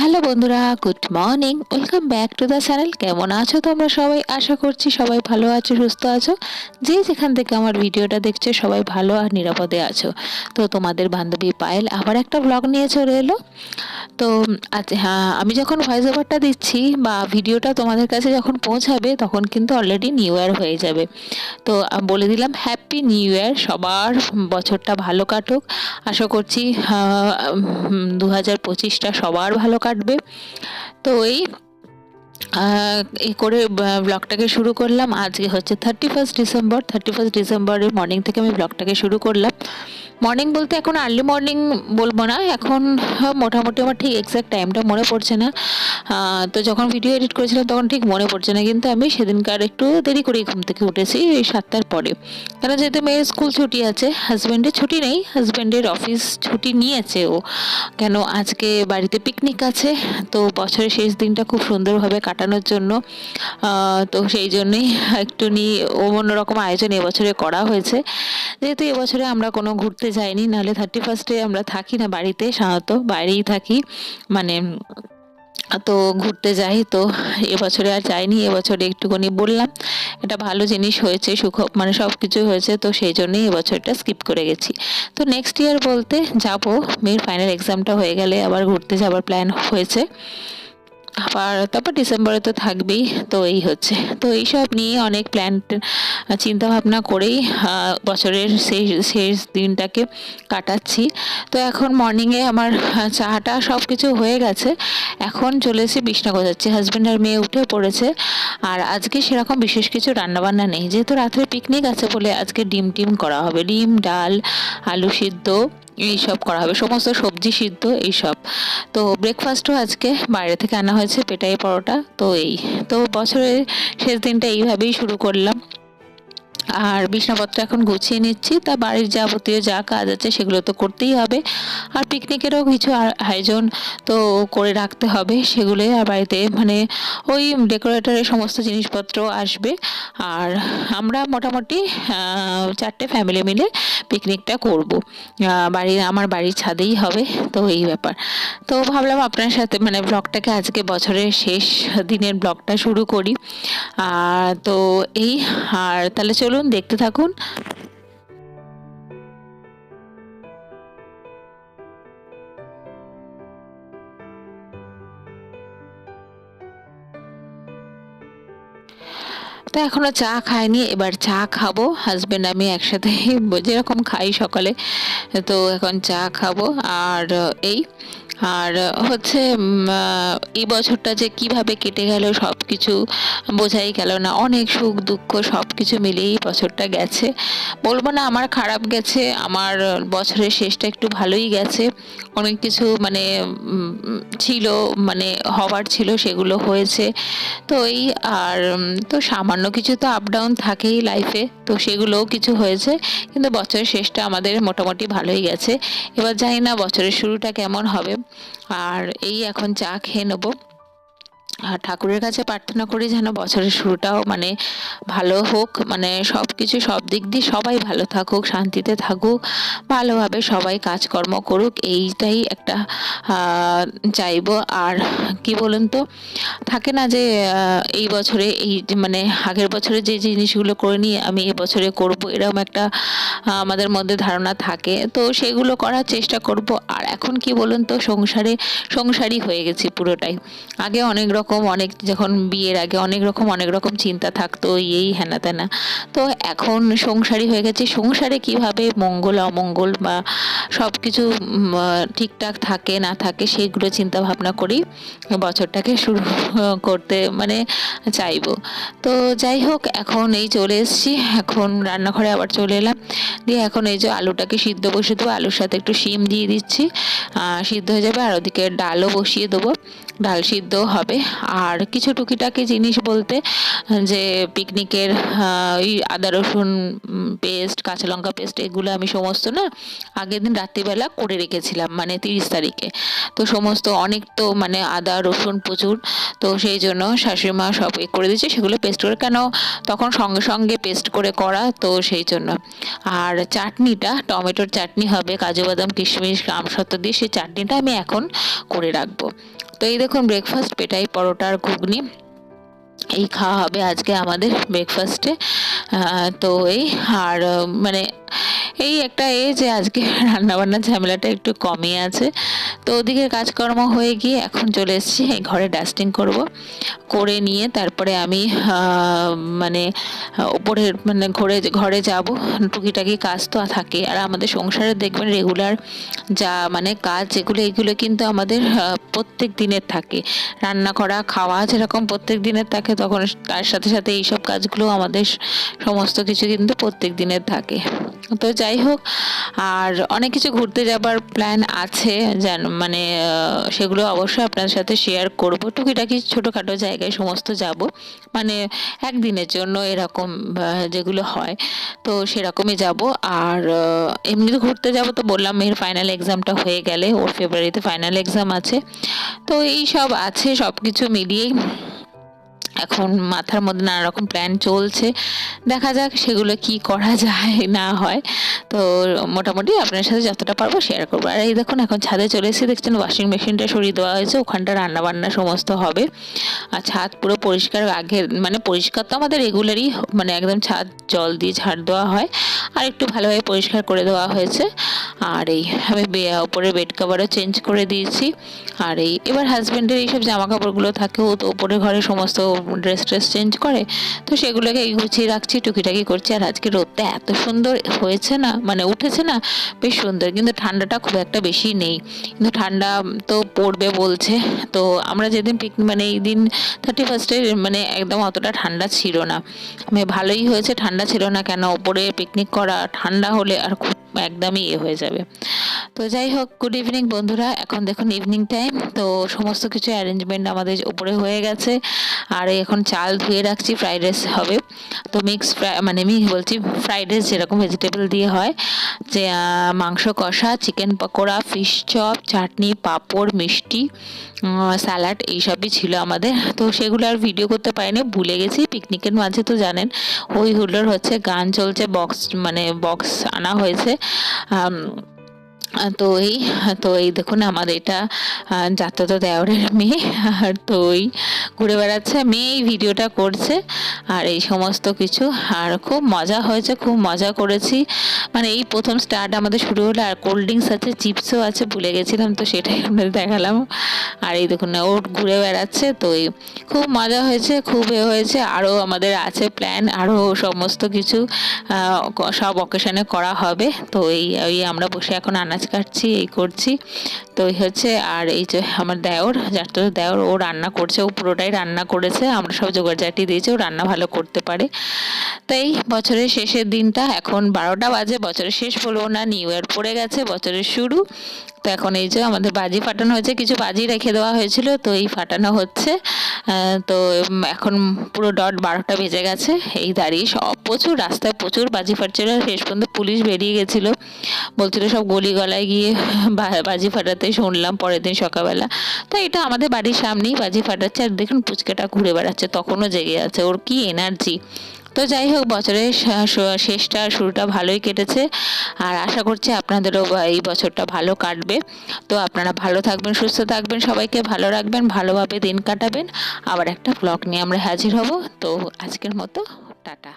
Hello বন্ধুরা, good morning. Welcome back to the channel. কেমন আছো তোমরা সবাই? আশা করছি সবাই ভালো আছো, সুস্থ আছো। যে যেখান থেকে আমার ভিডিওটা দেখছ, সবাই ভালো আর নিরাপদে আছো। তো তোমাদের বান্ধবী পায়েল আবার একটা ব্লগ নিয়ে চলে এলো। তো আজ হ্যাঁ আমি যখন ভয়েস ওভারটা দিচ্ছি বা ভিডিওটা তোমাদের কাছে যখন পৌঁছাবে, তখন কিন্তু অলরেডি নিউ ইয়ার হয়ে যাবে। তো বলে দিলাম হ্যাপি নিউ ইয়ার সবার বছরটা ভালো কাটুক। আশা করছি দু হাজার পঁচিশটা সবার ভালো কাটবে তো এই আহ, এই করে ব্লগটাকে শুরু করলাম। আজকে হচ্ছে thirty first December thirty first ডিসেম্বরের মর্নিং থেকে আমি ব্লগটাকে শুরু করলাম। মর্নিং বলতে এখন আর্লি মর্নিং বলব না। এখন হ্যাঁ, মোটামুটি আমার ঠিক এক্স্যাক্ট টাইমটা মনে পড়ছে না। তো যখন ভিডিও এডিট করেছিলাম তখন ঠিক মনে পড়ছে না। কিন্তু আমি সেদিনকার একটু দেরি করেই ঘুম থেকে উঠেছি এই সাতটার পরে। কেন যেহেতু মেয়ের স্কুল ছুটি আছে হাজব্যান্ডের ছুটি নেই হাজব্যান্ডের অফিস ছুটি নিয়েছে ও। কেন আজকে বাড়িতে পিকনিক আছে তো বছরের শেষ দিনটা খুব সুন্দরভাবে কাটানোর জন্য তো সেই জন্যই একটু নিয়ে অন্যরকম আয়োজন এবছরে করা হয়েছে। যেহেতু এবছরে আমরা কোনো ঘুরতে যাইনি, নাহলে থার্টি ফার্স্টে আমরা থাকি না বাড়িতে, সাধারণত বাইরেই থাকি। মানে তো ঘুরতে যাই, তো এবছরে আর যাইনি, এবছরে একটুখানি বললাম এটা ভালো জিনিস হয়েছে, সুখ মানে সব কিছু হয়েছে, তো সেই জন্যই এবছরটা স্কিপ করে গেছি। তো নেক্সট ইয়ার বলতে যাব, মেয়ের ফাইনাল এক্সামটা হয়ে গেলে আবার ঘুরতে যাবার প্ল্যান হয়েছে। আবার তারপর ডিসেম্বরে তো থাকবেই, তো এই হচ্ছে। তো এইসব নিয়ে অনেক প্ল্যান চিন্তা ভাবনা করেই বছরের শেষ শেষ দিনটাকে কাটাচ্ছি। তো এখন মর্নিংয়ে আমার চাটা সব কিছু হয়ে গেছে। এখন চলে এসে বিছনা গোছাচ্ছি। হাজব্যান্ড আর মেয়ে উঠে পড়েছে। আর আজকে সেরকম বিশেষ কিছু রান্নাবান্না নেই। যেহেতু রাত্রে পিকনিক আছে বলে আজকে ডিম টিম করা হবে। ডিম, ডাল, আলু সিদ্ধ। এইসব করা হবে। সমস্ত সবজি সিদ্ধ, এইসব। তো ব্রেকফাস্টও আজকে বাইরে থেকে আনা হয়েছে পেটাই পরোটা। তো এই, তো বছরের শেষ দিনটা এইভাবেই শুরু করলাম। আর বিছনাপত্র এখন গুছিয়ে নিচ্ছি। তা বাড়ির যাবতীয় যা কাজ আছে সেগুলো তো করতেই হবে। আর পিকনিকেরও কিছু আয়োজন তো করে রাখতে হবে সেগুলোই আর বাড়িতে মানে ওই ডেকোরেটরের সমস্ত জিনিসপত্র আসবে। আর আমরা মোটামুটি চারটে ফ্যামিলি মিলে পিকনিকটা করব। বাড়ির আমার বাড়ির ছাদেই হবে তো এই ব্যাপার। তো ভাবলাম আপনার সাথে মানে ব্লগটাকে আজকে বছরের শেষ দিনের ব্লগটা শুরু করি। আর তো এই, আর তাহলে চলুন দেখতে থাকুন। তো এখনও চা খাইনি, এবার চা খাব। হাজবেন্ড আমি একসাথে যেরকম খাই সকালে, তো এখন চা খাব। আর এই আর হচ্ছে এই বছরটা যে কীভাবে কেটে গেল সব কিছু বোঝাই গেল না। অনেক সুখ, দুঃখ সব কিছু মিলিয়েই বছরটা গেছে। বলব না আমার খারাপ গেছে, আমার বছরের শেষটা একটু ভালোই গেছে। অনেক কিছু মানে ছিল মানে হওয়ার ছিল, সেগুলো হয়েছে। তো এই আর তো সামান্য কিছু তো আপ ডাউন থাকেই লাইফে তো সেগুলোও কিছু হয়েছে। কিন্তু বছরের শেষটা আমাদের মোটামুটি ভালোই গেছে। এবার জানি না বছরের শুরুটা কেমন হবে। আর এই এখন চা খেয়ে নেব। আর ঠাকুরের কাছে প্রার্থনা করি যেন বছরের শুরুটাও মানে ভালো হোক মানে সব কিছু সব দিক দিয়ে সবাই ভালো থাকুক, শান্তিতে থাকুক, ভালোভাবে সবাই কাজকর্ম করুক, এইটাই একটা চাইব। আর কি বলুন তো, থাকে না যে এই বছরে এই মানে আগের বছরে যে জিনিসগুলো করে নিয়ে আমি এ বছরে করব, এরকম একটা আমাদের মধ্যে ধারণা থাকে। তো সেগুলো করার চেষ্টা করব। আর এখন কি বলুন তো, সংসারে, সংসারই হয়ে গেছি পুরোটাই। আগে অনেক রকম অনেক যখন বিয়ের আগে অনেক রকম অনেক রকম চিন্তা থাকতো এই হেনা তেনা। তো এখন সংসারই হয়ে গেছে। সংসারে কীভাবে মঙ্গল, অমঙ্গল বা সব কিছু ঠিকঠাক থাকে, না থাকে সেইগুলো চিন্তা ভাবনা করেই বছরটাকে শুরু করতে মানে চাইব। তো যাই হোক, এখন এই চলে এসেছি। এখন রান্নাঘরে আবার চলে এলাম। দিয়ে এখন এই যে আলুটাকে সিদ্ধ বসিয়ে দেবো। আলুর সাথে একটু শিম দিয়ে দিচ্ছি। সিদ্ধ হয়ে যাবে। আর ওদিকে ডালও বসিয়ে দেবো। ডাল সিদ্ধ হবে। আর কিছু টুকিটাকি জিনিস বলতে, যে পিকনিকের ওই আদা রসুন পেস্ট কাঁচা লঙ্কা পেস্ট এগুলো আমি সমস্ত না আগের দিন রাত্রিবেলা করে রেখেছিলাম মানে তিরিশ তারিখে। তো সমস্ত অনেক তো মানে আদা, রসুন প্রচুর, তো সেই জন্য শাশুড়ি মা সব করে দিয়েছে, সেগুলো পেস্ট করে, কেন তখন সঙ্গে সঙ্গে পেস্ট করে করা, তো সেই জন্য। আর চাটনিটা, টমেটোর চাটনি হবে, কাজু বাদাম, কিশমিশ আমসত্ত্ব দিয়ে সেই চাটনিটা আমি এখন করে রাখব। তো এই দেখুন ব্রেকফাস্ট পেটাই, পরোটা আর ঘুগনি। এই খাওয়া হবে আজকে আমাদের ব্রেকফাস্টে তো এই, আর মানে এই একটা এ যে আজকে রান্নাবান্নার ঝামেলাটা একটু কমই আছে। তো ওদিকে কাজকর্ম হয়ে গিয়ে এখন চলে এসেছি, এই ঘরে ডাস্টিং করব। করে নিয়ে তারপরে আমি মানে ওপরের মানে ঘরে ঘরে যাব। টুকিটাকি কাজ তো থাকে। আর আমাদের সংসারে দেখবেন রেগুলার যা মানে কাজ যেগুলো, এগুলো কিন্তু আমাদের প্রত্যেক দিনের থাকে। রান্না করা, খাওয়া যেরকম প্রত্যেক দিনের থাকে, তখন তার সাথে সাথে এইসব কাজগুলো আমাদের সমস্ত কিছু কিন্তু প্রত্যেক দিনের থাকে। তো যাই হোক, আর অনেক কিছু ঘুরতে যাবার প্ল্যান আছে, যেন মানে সেগুলো অবশ্যই আপনার সাথে শেয়ার করব। টুকিটাকি ছোটোখাটো জায়গায় সমস্ত যাব। মানে একদিনের জন্য এরকম যেগুলো হয়, তো সেরকমই যাব। আর এমনিতে ঘুরতে যাব তো বললাম মেয়ের ফাইনাল এক্সামটা হয়ে গেলে, ওর ফেব্রুয়ারিতে ফাইনাল এক্সাম আছে। তো এই সব আছে সব কিছু মিলিয়েই। এখন মাথার মধ্যে নানা রকম প্ল্যান চলছে। দেখা যাক সেগুলো কি করা যায়, না হয়। তো মোটামুটি আপনার সাথে যতটা পারব শেয়ার করব। আর এই দেখুন, এখন ছাদে চলে এসে দেখছেন ওয়াশিং মেশিনটা সরিয়ে দেওয়া হয়েছে। ওখানটা রান্না বান্না সমস্ত হবে। আর ছাদ পুরো পরিষ্কার আগে মানে পরিষ্কার তো আমাদের রেগুলারই মানে একদম ছাদ জল দিয়ে ঝাড় দেওয়া হয়। আর একটু ভালোভাবে পরিষ্কার করে দেওয়া হয়েছে। আর এই আমি ওপরে বেড কাভারও চেঞ্জ করে দিয়েছি। আর এই, এবার হাজব্যান্ডের এইসব জামা কাপড়গুলো থাকে, ও তো ওপরে ঘরে সমস্ত ড্রেস ট্রেস চেঞ্জ করে, তো সেগুলোকে গুছিয়ে রাখছি, টুকিটাকি করছি। আর আজকে রোদটা এত সুন্দর হয়েছে না মানে উঠেছে না, বেশ সুন্দর। কিন্তু ঠান্ডাটা খুব একটা বেশি নেই। কিন্তু ঠান্ডা তো পড়বে বলছে। তো আমরা যেদিন পিক মানে এই দিন থার্টি ফার্স্টে মানে একদম অতটা ঠান্ডা ছিল না। মানে ভালোই হয়েছে, ঠান্ডা ছিল না কেন? ওপরে পিকনিক করা, ঠান্ডা হলে আর খুব একদমই ইয়ে হয়ে যাবে। তো যাই হোক গুড ইভিনিং বন্ধুরা। এখন দেখুন ইভিনিং টাইম তো সমস্ত কিছু অ্যারেঞ্জমেন্ট আমাদের উপরে হয়ে গেছে। আর এখন চাল ধুয়ে রাখছি ফ্রাইড রাইস হবে। তো মিক্স মানে আমি বলছি ফ্রাইড রাইস যেরকম ভেজিটেবল দিয়ে হয়, যে মাংস কষা chicken pakora fish chop chutney, papad, মিষ্টি স্যালাড এইসবই ছিল আমাদের। তো সেগুলো আর ভিডিও করতে পারিনি, ভুলে গেছি। পিকনিকের মাঝে তো জানেন হই হুল্লোড় হচ্ছে, গান চলছে বক্স মানে বক্স আনা হয়েছে। তো এই তো এই দেখুন আমাদের এটা যাত্রা যাত্রাত দেওরের মেয়ে, আর তো ওই ঘুরে বেড়াচ্ছে, মেয়ে এই ভিডিওটা করছে, আর এই সমস্ত কিছু, আর খুব মজা হয়েছে, খুব মজা করেছি। মানে এই প্রথম স্টার্ট আমাদের শুরু হলো, আর কোল্ড ড্রিঙ্কস আছে চিপসও আছে, ভুলে গেছিলাম তো সেটাই আপনাদের দেখালাম। আর এই দেখুন, ও ঘুরে বেড়াচ্ছে, তো এই খুব মজা হয়েছে, খুব এ হয়েছে আরও আমাদের আছে প্ল্যান আরও সমস্ত কিছু সব অকেশনে করা হবে। তো এই আমরা বসে এখন আনাজ কাটছি, এই করছি। তো এই হচ্ছে, আর এই যে আমার দেওর, যার তো দেওর, ও রান্না করছে, ও পুরোটাই রান্না করেছে, আমরা সব জোগাড় জাটি দিয়েছি, ও রান্না ভালো করতে পারে। তাই বছরের শেষের দিনটা, এখন বারোটা বাজে, বছরের শেষ বলব না, নিউ ইয়ার পড়ে গেছে, বছরের শুরু। তো এখন এই যে আমাদের বাজি ফাটানো হয়েছে, কিছু বাজি রেখে দেওয়া হয়েছিল, তো এই ফাটানো হচ্ছে। তো এখন পুরো ডট বারোটা বেজে গেছে, এই দাঁড়িয়ে সব প্রচুর, রাস্তায় প্রচুর বাজি ফাটছিল শেষ পর্যন্ত পুলিশ বেরিয়ে গেছিল। বলছিল সব গলি গলায় গিয়ে বাজি ফাটাতে শুনলাম পরের দিন সকালবেলা। তো এটা আমাদের বাড়ির সামনেই বাজি ফাটাচ্ছে, আর দেখুন পুচকেটা ঘুরে বেড়াচ্ছে, তখনও জেগে আছে, ওর কি এনার্জি তো যাই হোক, বছরের শেষটা, শুরুটা ভালোই কেটেছে। আর আশা করছি আপনাদেরও এই বছরটা ভালো কাটবে। তো আপনারা ভালো থাকবেন, সুস্থ থাকবেন, সবাইকে ভালো রাখবেন, ভালোভাবে দিন কাটাবেন। আবার একটা ব্লগ নিয়ে আমরা হাজির হব। তো আজকের মতো, টাটা।